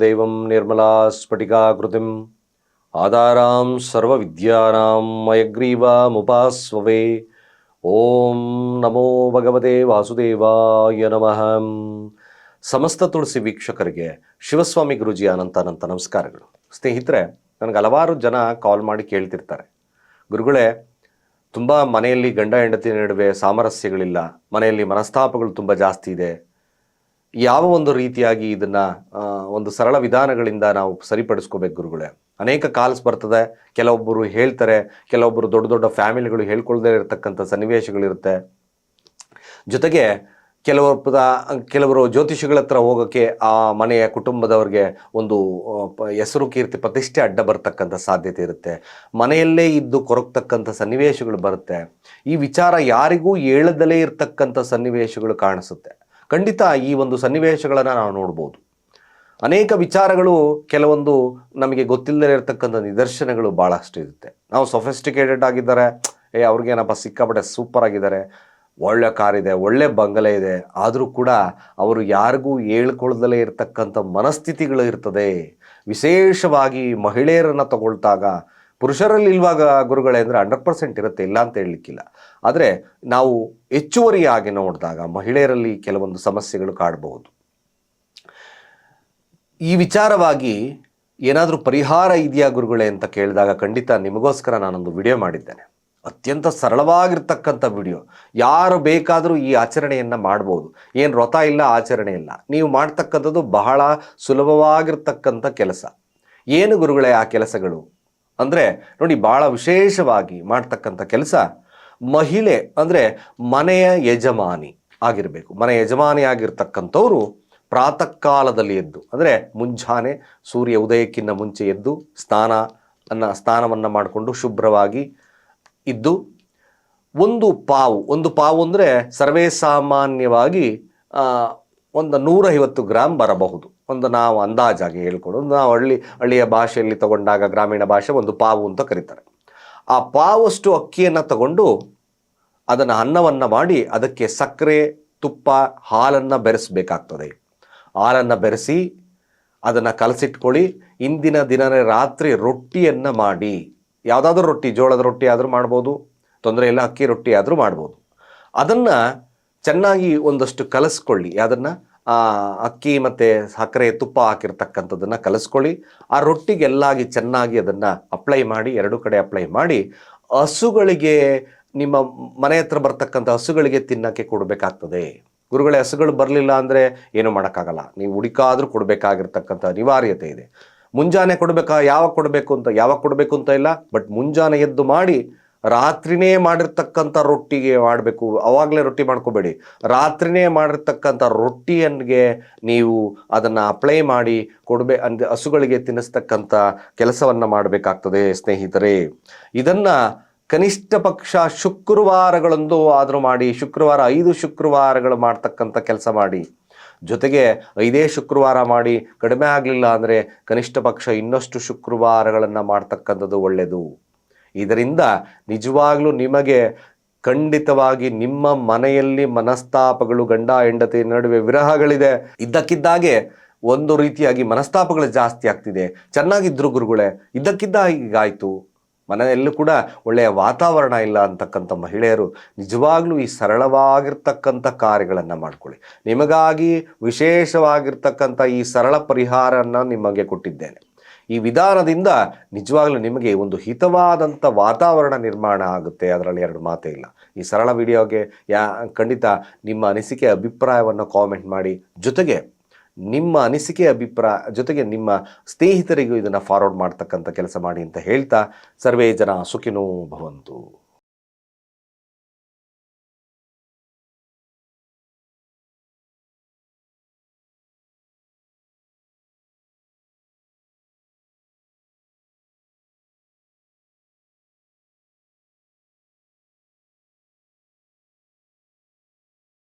ದೇವಂ ನಿರ್ಮಲಾ ಸ್ಫಟಿಕಾಕೃತಿಂ ಆಧಾರಾಂ ಸರ್ವವಿದ್ಯಾನಾಂ ಮಯಗ್ರೀವಾಮುಪಾಸ್ವವೇ. ಓಂ ನಮೋ ಭಗವತೆ ವಾಸುದೇವಾಯ ನಮಃ. ಸಮಸ್ತ ತುಳಸಿ ವೀಕ್ಷಕರಿಗೆ ಶಿವಸ್ವಾಮಿ ಗುರುಜಿ ಅನಂತ ಅನಂತ ನಮಸ್ಕಾರಗಳು. ಸ್ನೇಹಿತರೆ, ನನಗೆ ಹಲವಾರು ಜನ ಕಾಲ್ ಮಾಡಿ ಕೇಳ್ತಿರ್ತಾರೆ. ಗುರುಗಳೇ, ತುಂಬ ಮನೆಯಲ್ಲಿ ಗಂಡ ಹೆಂಡತಿ ನಡುವೆ ಸಾಮರಸ್ಯಗಳಿಲ್ಲ. ಮನೆಯಲ್ಲಿ ಮನಸ್ತಾಪಗಳು ತುಂಬ ಜಾಸ್ತಿ ಇದೆ. ಯಾವ ಒಂದು ರೀತಿಯಾಗಿ ಇದನ್ನ ಒಂದು ಸರಳ ವಿಧಾನಗಳಿಂದ ನಾವು ಸರಿಪಡಿಸ್ಕೋಬೇಕು ಗುರುಗಳೇ? ಅನೇಕ ಕಾಲ್ಸ್ ಬರ್ತದೆ. ಕೆಲವೊಬ್ಬರು ಹೇಳ್ತಾರೆ, ಕೆಲವೊಬ್ಬರು ದೊಡ್ಡ ದೊಡ್ಡ ಫ್ಯಾಮಿಲಿಗಳು ಹೇಳ್ಕೊಳ್ದೇ ಇರತಕ್ಕಂಥ ಸನ್ನಿವೇಶಗಳಿರುತ್ತೆ. ಜೊತೆಗೆ ಕೆಲವೊಬ್ಬ, ಕೆಲವರು ಜ್ಯೋತಿಷಿಗಳ ಹತ್ರ ಹೋಗೋಕ್ಕೆ ಆ ಮನೆಯ ಕುಟುಂಬದವ್ರಿಗೆ ಒಂದು ಹೆಸರು ಕೀರ್ತಿ ಪ್ರತಿಷ್ಠೆ ಅಡ್ಡ ಬರ್ತಕ್ಕಂಥ ಸಾಧ್ಯತೆ ಇರುತ್ತೆ. ಮನೆಯಲ್ಲೇ ಇದ್ದು ಕೊರಗ್ತಕ್ಕಂಥ ಸನ್ನಿವೇಶಗಳು ಬರುತ್ತೆ. ಈ ವಿಚಾರ ಯಾರಿಗೂ ಹೇಳದಲೇ ಇರತಕ್ಕಂಥ ಸನ್ನಿವೇಶಗಳು ಕಾಣಿಸುತ್ತೆ. ಖಂಡಿತ ಈ ಒಂದು ಸನ್ನಿವೇಶಗಳನ್ನು ನಾವು ನೋಡ್ಬೋದು. ಅನೇಕ ವಿಚಾರಗಳು ಕೆಲವೊಂದು ನಮಗೆ ಗೊತ್ತಿಲ್ಲದೇ ಇರತಕ್ಕಂಥ ನಿದರ್ಶನಗಳು ಭಾಳಷ್ಟು ಇರುತ್ತೆ. ನಾವು ಸೊಫೆಸ್ಟಿಕೇಟೆಡ್ ಆಗಿದ್ದಾರೆ. ಏ ಅವ್ರಿಗೇನಪ್ಪ ಸಿಕ್ಕಾಪಟ್ಟೆ ಸೂಪರ್ ಆಗಿದ್ದಾರೆ. ಒಳ್ಳೆ ಕಾರ್ ಇದೆ, ಒಳ್ಳೆ ಬಂಗಲೆ ಇದೆ. ಆದರೂ ಕೂಡ ಅವರು ಯಾರಿಗೂ ಹೇಳ್ಕೊಳ್ದಲೇ ಇರತಕ್ಕಂಥ ಮನಸ್ಥಿತಿಗಳು ಇರ್ತದೆ. ವಿಶೇಷವಾಗಿ ಮಹಿಳೆಯರನ್ನು ತಗೊಳ್ತಾಗ ಪುರುಷರಲ್ಲಿ ಇಲ್ವಾಗ ಗುರುಗಳೇ ಅಂದರೆ ಹಂಡ್ರೆಡ್ ಪರ್ಸೆಂಟ್ ಇರುತ್ತೆ, ಇಲ್ಲ ಅಂತ ಹೇಳಲಿಕ್ಕಿಲ್ಲ. ಆದರೆ ನಾವು ಹೆಚ್ಚುವರಿಯಾಗಿ ನೋಡಿದಾಗ ಮಹಿಳೆಯರಲ್ಲಿ ಕೆಲವೊಂದು ಸಮಸ್ಯೆಗಳು ಕಾಡಬಹುದು ಈ ವಿಚಾರವಾಗಿ ಏನಾದರೂ ಪರಿಹಾರ ಇದೆಯಾ ಗುರುಗಳೇ ಅಂತ ಕೇಳಿದಾಗ ಖಂಡಿತ ನಿಮಗೋಸ್ಕರ ನಾನೊಂದು ವಿಡಿಯೋ ಮಾಡಿದ್ದೇನೆ. ಅತ್ಯಂತ ಸರಳವಾಗಿರ್ತಕ್ಕಂಥ ವಿಡಿಯೋ. ಯಾರು ಬೇಕಾದರೂ ಈ ಆಚರಣೆಯನ್ನು ಮಾಡ್ಬೋದು. ಏನು ವ್ರತ ಇಲ್ಲ, ಆಚರಣೆ ಇಲ್ಲ. ನೀವು ಮಾಡ್ತಕ್ಕಂಥದ್ದು ಬಹಳ ಸುಲಭವಾಗಿರ್ತಕ್ಕಂಥ ಕೆಲಸ. ಏನು ಗುರುಗಳೇ ಆ ಕೆಲಸಗಳು? ಅಂದರೆ ನೋಡಿ ಭಾಳ ವಿಶೇಷವಾಗಿ ಮಾಡ್ತಕ್ಕಂಥ ಕೆಲಸ ಮಹಿಳೆ ಅಂದರೆ ಮನೆಯ ಯಜಮಾನಿ ಆಗಿರಬೇಕು. ಮನೆ ಯಜಮಾನಿ ಆಗಿರ್ತಕ್ಕಂಥವ್ರು ಪ್ರಾತಃ ಕಾಲದಲ್ಲಿ ಎದ್ದು, ಅಂದರೆ ಮುಂಜಾನೆ ಸೂರ್ಯ ಉದಯಕ್ಕಿಂತ ಮುಂಚೆ ಎದ್ದು ಸ್ನಾನ ಅನ್ನ ಸ್ನಾನವನ್ನು ಮಾಡಿಕೊಂಡು ಶುಭ್ರವಾಗಿ ಇದ್ದು ಒಂದು ಪಾವು ಒಂದು ಪಾವು ಅಂದರೆ ಸರ್ವೇ ಸಾಮಾನ್ಯವಾಗಿ ಒಂದು ನೂರೈವತ್ತು ಗ್ರಾಮ್ ಬರಬಹುದು. ಒಂದು ನಾವು ಅಂದಾಜಾಗಿ ಹೇಳ್ಕೊಡೋದು ನಾವು ಹಳ್ಳಿ, ಹಳ್ಳಿಯ ಭಾಷೆಯಲ್ಲಿ ತಗೊಂಡಾಗ ಗ್ರಾಮೀಣ ಭಾಷೆ ಒಂದು ಪಾವು ಅಂತ ಕರೀತಾರೆ. ಆ ಪಾವಷ್ಟು ಅಕ್ಕಿಯನ್ನು ತಗೊಂಡು ಅದನ್ನು ಅನ್ನವನ್ನು ಮಾಡಿ ಅದಕ್ಕೆ ಸಕ್ಕರೆ, ತುಪ್ಪ, ಹಾಲನ್ನು ಬೆರೆಸಬೇಕಾಗ್ತದೆ. ಹಾಲನ್ನು ಬೆರೆಸಿ ಅದನ್ನು ಕಲಸಿಟ್ಕೊಳ್ಳಿ. ಇಂದಿನ ದಿನನೇ ರಾತ್ರಿ ರೊಟ್ಟಿಯನ್ನು ಮಾಡಿ. ಯಾವುದಾದ್ರೂ ರೊಟ್ಟಿ, ಜೋಳದ ರೊಟ್ಟಿ ಆದರೂ ಮಾಡ್ಬೋದು. ತೊಂದರೆ ಇಲ್ಲ, ಅಕ್ಕಿ ರೊಟ್ಟಿ ಆದರೂ ಮಾಡ್ಬೋದು. ಅದನ್ನು ಚೆನ್ನಾಗಿ ಒಂದಷ್ಟು ಕಲಸ್ಕೊಳ್ಳಿ. ಅದನ್ನು ಅಕ್ಕಿ ಮತ್ತು ಸಕ್ಕರೆ ತುಪ್ಪ ಹಾಕಿರ್ತಕ್ಕಂಥದ್ದನ್ನು ಕಲಿಸ್ಕೊಳ್ಳಿ. ಆ ರೊಟ್ಟಿಗೆಲ್ಲಾಗಿ ಚೆನ್ನಾಗಿ ಅದನ್ನು ಅಪ್ಲೈ ಮಾಡಿ, ಎರಡು ಕಡೆ ಅಪ್ಲೈ ಮಾಡಿ, ಹಸುಗಳಿಗೆ ನಿಮ್ಮ ಮನೆ ಹತ್ರ ಬರ್ತಕ್ಕಂಥ ಹಸುಗಳಿಗೆ ತಿನ್ನಕ್ಕೆ ಕೊಡಬೇಕಾಗ್ತದೆ. ಗುರುಗಳೇ, ಹಸುಗಳು ಬರಲಿಲ್ಲ ಅಂದರೆ ಏನು ಮಾಡೋಕ್ಕಾಗಲ್ಲ. ನೀವು ಹುಡುಕಾದರೂ ಕೊಡಬೇಕಾಗಿರ್ತಕ್ಕಂಥ ಅನಿವಾರ್ಯತೆ ಇದೆ. ಮುಂಜಾನೆ ಕೊಡಬೇಕಾ? ಯಾವಾಗ ಕೊಡಬೇಕು ಅಂತ, ಯಾವಾಗ ಕೊಡಬೇಕು ಅಂತ ಇಲ್ಲ. ಬಟ್ ಮುಂಜಾನೆ ಎದ್ದು ಮಾಡಿ ರಾತ್ರಿನೇ ಮಾಡಿರ್ತಕ್ಕಂಥ ರೊಟ್ಟಿಗೆ ಮಾಡಬೇಕು. ಅವಾಗಲೇ ರೊಟ್ಟಿ ಮಾಡ್ಕೋಬೇಡಿ. ರಾತ್ರಿನೇ ಮಾಡಿರ್ತಕ್ಕಂಥ ರೊಟ್ಟಿಯನ್ಗೆ ನೀವು ಅದನ್ನು ಅಪ್ಲೈ ಮಾಡಿ ಕೊಡಬೇ, ಅಂದರೆ ಹಸುಗಳಿಗೆ ತಿನ್ನಿಸ್ತಕ್ಕಂಥ ಕೆಲಸವನ್ನು ಮಾಡಬೇಕಾಗ್ತದೆ ಸ್ನೇಹಿತರೆ. ಇದನ್ನು ಕನಿಷ್ಠ ಪಕ್ಷ ಶುಕ್ರವಾರಗಳಂದು ಆದರೂ ಮಾಡಿ, ಶುಕ್ರವಾರ ಐದು ಶುಕ್ರವಾರಗಳು ಮಾಡ್ತಕ್ಕಂಥ ಕೆಲಸ ಮಾಡಿ. ಜೊತೆಗೆ ಐದೇ ಶುಕ್ರವಾರ ಮಾಡಿ, ಕಡಿಮೆ ಆಗಲಿಲ್ಲ ಅಂದರೆ ಕನಿಷ್ಠ ಪಕ್ಷ ಇನ್ನಷ್ಟು ಶುಕ್ರವಾರಗಳನ್ನು ಮಾಡ್ತಕ್ಕಂಥದ್ದು ಒಳ್ಳೆಯದು ಇದರಿಂದ ನಿಜವಾಗ್ಲೂ ನಿಮಗೆ ಖಂಡಿತವಾಗಿ ನಿಮ್ಮ ಮನೆಯಲ್ಲಿ ಮನಸ್ತಾಪಗಳು, ಗಂಡ, ಹೆಂಡತಿ ನಡುವೆ ವಿರಹಗಳಿದೆ. ಇದ್ದಕ್ಕಿದ್ದಾಗೆ ಒಂದು ರೀತಿಯಾಗಿ ಮನಸ್ತಾಪಗಳು ಜಾಸ್ತಿ ಆಗ್ತಿದೆ. ಚೆನ್ನಾಗಿದ್ರು ಗುರುಗಳೇ ಇದ್ದಕ್ಕಿದ್ದ ಹೀಗಾಯಿತು ಮನೆಯಲ್ಲೂ ಕೂಡ ಒಳ್ಳೆಯ ವಾತಾವರಣ ಇಲ್ಲ ಅಂತಕ್ಕಂಥ ಮಹಿಳೆಯರು ನಿಜವಾಗ್ಲೂ ಈ ಸರಳವಾಗಿರ್ತಕ್ಕಂಥ ಕಾರ್ಯಗಳನ್ನು ಮಾಡ್ಕೊಳ್ಳಿ. ನಿಮಗಾಗಿ ವಿಶೇಷವಾಗಿರ್ತಕ್ಕಂಥ ಈ ಸರಳ ಪರಿಹಾರನ ನಿಮಗೆ ಕೊಟ್ಟಿದ್ದೇನೆ. ಈ ವಿಧಾನದಿಂದ ನಿಜವಾಗ್ಲೂ ನಿಮಗೆ ಒಂದು ಹಿತವಾದಂಥ ವಾತಾವರಣ ನಿರ್ಮಾಣ ಆಗುತ್ತೆ. ಅದರಲ್ಲಿ ಎರಡು ಮಾತೇ ಇಲ್ಲ. ಈ ಸರಳ ವಿಡಿಯೋಗೆ ಯಾ, ಖಂಡಿತ ನಿಮ್ಮ ಅನಿಸಿಕೆ, ಅಭಿಪ್ರಾಯವನ್ನು ಕಾಮೆಂಟ್ ಮಾಡಿ. ಜೊತೆಗೆ ನಿಮ್ಮ ಅನಿಸಿಕೆ ಅಭಿಪ್ರಾಯ ಜೊತೆಗೆ ನಿಮ್ಮ ಸ್ನೇಹಿತರಿಗೂ ಇದನ್ನು ಫಾರ್ವರ್ಡ್ ಮಾಡ್ತಕ್ಕಂಥ ಕೆಲಸ ಮಾಡಿ ಅಂತ ಹೇಳ್ತಾ, ಸರ್ವೇ ಜನ ಸುಖಿನೋ ಭವಂತು.